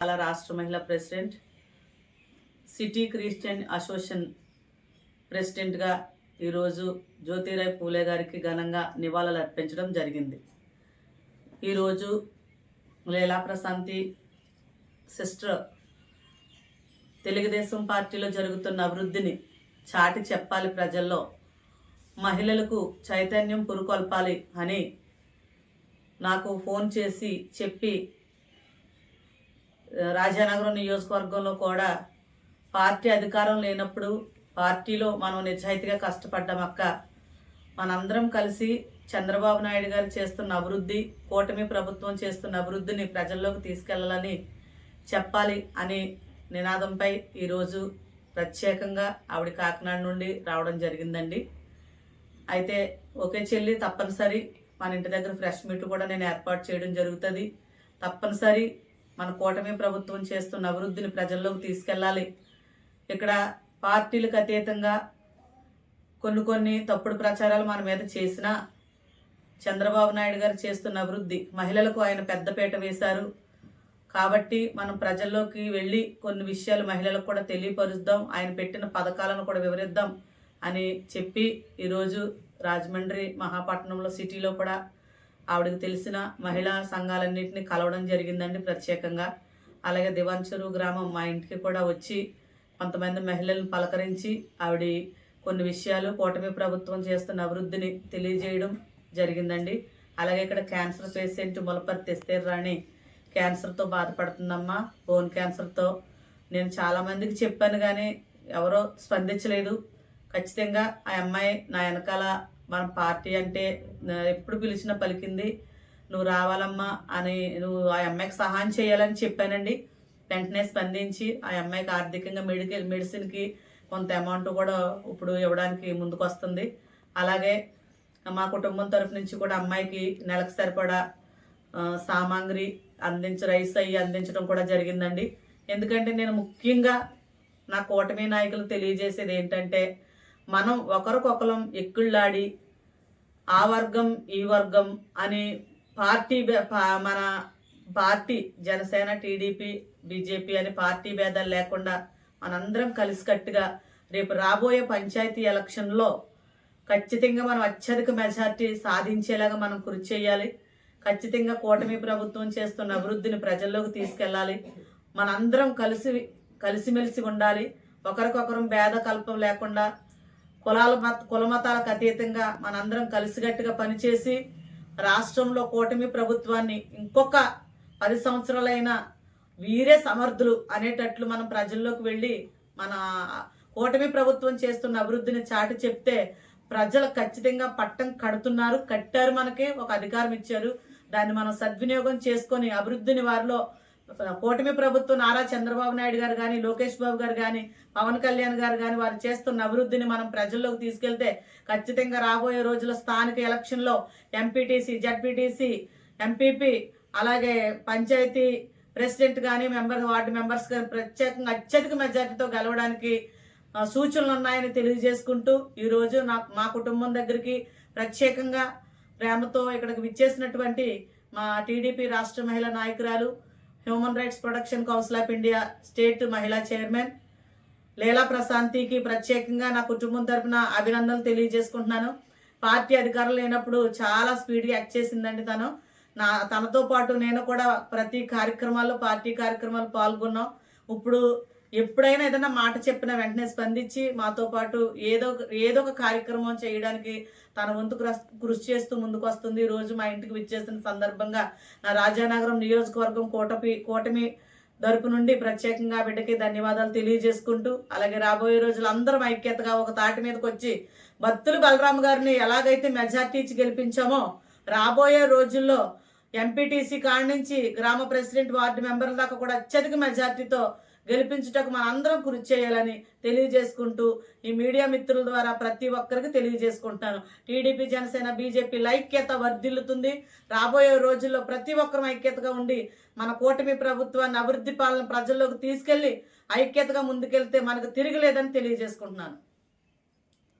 చాలా రాష్ట్ర మహిళా ప్రెసిడెంట్ సిటీ క్రిస్టియన్ అసోసియేషన్ ప్రెసిడెంట్గా ఈరోజు జ్యోతిరాయ్ పూలే గారికి ఘనంగా నివాళులు అర్పించడం జరిగింది. ఈరోజు లీలా ప్రశాంతి సిస్టర్ తెలుగుదేశం పార్టీలో జరుగుతున్న అభివృద్ధిని చాటి చెప్పాలి ప్రజల్లో. మహిళలకు చైతన్యం పురుకొల్పాలి అని నాకు ఫోన్ చేసి చెప్పి రాజానగరం నియోజకవర్గంలో కూడా పార్టీ అధికారం లేనప్పుడు పార్టీలో మనం నిజాయితీగా కష్టపడ్డాం అక్క. మనందరం కలిసి చంద్రబాబు నాయుడు గారు చేస్తున్న అభివృద్ధి కూటమి ప్రభుత్వం చేస్తున్న అభివృద్ధిని ప్రజల్లోకి తీసుకెళ్ళాలని చెప్పాలి అనే నినాదంపై ఈరోజు ప్రత్యేకంగా ఆవిడ కాకినాడ నుండి రావడం జరిగిందండి. అయితే ఒకే చెల్లి తప్పనిసరి. మన ఇంటి దగ్గర ఫ్రెష్ మీట్ కూడా నేను ఏర్పాటు చేయడం జరుగుతుంది. తప్పనిసరి మన కూటమి ప్రభుత్వం చేస్తున్న అభివృద్ధిని ప్రజల్లోకి తీసుకెళ్ళాలి. ఇక్కడ పార్టీలకు అతీతంగా కొన్ని కొన్ని తప్పుడు ప్రచారాలు మన మీద చేసినా చంద్రబాబు నాయుడు గారు చేస్తున్న అభివృద్ధి మహిళలకు ఆయన పెద్దపీట వేశారు. కాబట్టి మనం ప్రజల్లోకి వెళ్ళి కొన్ని విషయాలు మహిళలకు కూడా తెలియపరుద్దాం ఆయన పెట్టిన పథకాలను కూడా వివరిద్దాం అని చెప్పి ఈరోజు రాజమండ్రి మహాపట్నంలో సిటీలో కూడా ఆవిడకి తెలిసిన మహిళా సంఘాలన్నింటినీ కలవడం జరిగిందండి ప్రత్యేకంగా. అలాగే దివాంచరు గ్రామం మా ఇంటికి కూడా వచ్చి కొంతమంది మహిళలను పలకరించి ఆవిడ కొన్ని విషయాలు కూటమి ప్రభుత్వం చేస్తున్న అభివృద్ధిని తెలియజేయడం జరిగిందండి. అలాగే ఇక్కడ క్యాన్సర్ పేషెంట్ ములపర్తి ఎస్తేర్ రాణి క్యాన్సర్తో బాధపడుతుందమ్మా. బోన్ క్యాన్సర్తో నేను చాలామందికి చెప్పాను కానీ ఎవరో స్పందించలేదు. ఖచ్చితంగా ఆ అమ్మాయి నా వెనకాల మన పార్టీ అంటే ఎప్పుడు పిలిచినా పలికింది నువ్వు రావాలమ్మా అని నువ్వు ఆ అమ్మాయికి సహాయం చేయాలని చెప్పానండి. వెంటనే స్పందించి ఆ అమ్మాయికి ఆర్థికంగా మెడికల్ మెడిసిన్కి కొంత అమౌంట్ కూడా ఇప్పుడు ఇవ్వడానికి ముందుకు వస్తుంది అలాగే మా కుటుంబం తరఫు నుంచి కూడా అమ్మాయికి నెలకు సరిపడా సామాగ్రి అందించ రైస్ అయ్యి అందించడం కూడా జరిగిందండి. ఎందుకంటే నేను ముఖ్యంగా నా కూటమి నాయకులు తెలియజేసేది ఏంటంటే మనం ఒకరికొకరం ఎక్కుళ్ళాడి ఆ వర్గం ఈ వర్గం అని పార్టీ మన పార్టీ జనసేన టీడీపీ బీజేపీ అని పార్టీ భేదాలు లేకుండా మనందరం కలిసికట్టుగా రేపు రాబోయే పంచాయతీ ఎలక్షన్లో ఖచ్చితంగా మనం అత్యధిక మెజార్టీ సాధించేలాగా మనం కృషి చేయాలి. ఖచ్చితంగా కూటమి ప్రభుత్వం చేస్తున్న అభివృద్ధిని ప్రజల్లోకి తీసుకెళ్ళాలి. మనందరం కలిసి కలిసిమెలిసి ఉండాలి. ఒకరికొకరం భేద కల్పం లేకుండా కులాల మత కులమతాలకు అతీతంగా మనందరం కలిసిగట్టుగా పనిచేసి రాష్ట్రంలో కూటమి ప్రభుత్వాన్ని ఇంకొక పది సంవత్సరాలైన వీరే సమర్థులు అనేటట్లు మనం ప్రజల్లోకి వెళ్ళి మన కూటమి ప్రభుత్వం చేస్తున్న అభివృద్ధిని చాటి చెప్తే ప్రజలు ఖచ్చితంగా పట్టం కడుతున్నారు కట్టారు మనకి ఒక అధికారం ఇచ్చారు. దాన్ని మనం సద్వినియోగం చేసుకొని అభివృద్ధిని వారిలో కూటమి ప్రభుత్వం నారా చంద్రబాబు నాయుడు గారు కానీ లోకేష్ బాబు గారు కానీ పవన్ కళ్యాణ్ గారు కానీ వారు చేస్తున్న అభివృద్ధిని మనం ప్రజల్లోకి తీసుకెళ్తే ఖచ్చితంగా రాబోయే రోజుల స్థానిక ఎలక్షన్లో ఎంపీటీసీ జడ్పీటీసీ ఎంపీపీ అలాగే పంచాయతీ ప్రెసిడెంట్ కానీ మెంబర్ వార్డు మెంబర్స్ కానీ ప్రత్యేకంగా అత్యధిక మెజార్టీతో గెలవడానికి సూచనలు ఉన్నాయని తెలియజేసుకుంటూ ఈరోజు నా మా కుటుంబం దగ్గరికి ప్రత్యేకంగా ప్రేమతో ఇక్కడికి విచ్చేసినటువంటి మా టీడీపీ రాష్ట్ర మహిళా నాయకురాలు human rights protection council of India state మహిళా చైర్మన్ లీలా ప్రశాంతికి ప్రత్యేకంగా నా కుటుంబం తరఫున అభినందనలు తెలియజేసుకుంటున్నాను. పార్టీ అధికారం లేనప్పుడు చాలా స్పీడ్గా యాక్ట్ చేసిందండి తను. నా తనతో పాటు నేను కూడా ప్రతి కార్యక్రమాల్లో పార్టీ కార్యక్రమాలు పాల్గొన్నాం. ఇప్పుడు ఎప్పుడైనా ఏదైనా మాట చెప్పిన వెంటనే స్పందించి మాతో పాటు ఏదో ఏదో ఒక కార్యక్రమం చేయడానికి తన వంతు కృషి చేస్తూ ముందుకు వస్తుంది. రోజు మా ఇంటికి విచ్చేసిన సందర్భంగా నా రాజానగరం నియోజకవర్గం కోటపి కూటమి తరపు నుండి ప్రత్యేకంగా బిడ్డకి ధన్యవాదాలు తెలియజేసుకుంటూ అలాగే రాబోయే రోజులు అందరం ఐక్యతగా ఒక తాటి మీదకి వచ్చి భక్తులు బలరాం గారిని ఎలాగైతే మెజార్టీ ఇచ్చి గెలిపించామో రాబోయే రోజుల్లో ఎంపీటీసీ కాడ నుంచి గ్రామ ప్రెసిడెంట్ వార్డు మెంబర్ల దాకా కూడా అత్యధిక మెజార్టీతో గెలిపించుటకు మన అందరం కృషి చేయాలని తెలియజేసుకుంటూ ఈ మీడియా మిత్రుల ద్వారా ప్రతి ఒక్కరికి తెలియజేసుకుంటాను టీడీపీ జనసేన బీజేపీ ఐక్యత వర్ధిల్లుతుంది. రాబోయే రోజుల్లో ప్రతి ఒక్కరం ఐక్యతగా ఉండి మన కూటమి ప్రభుత్వాన్ని అభివృద్ధి పాలన ప్రజల్లోకి తీసుకెళ్ళి ఐక్యతగా ముందుకెళ్తే మనకు తిరగలేదని తెలియజేసుకుంటున్నాను.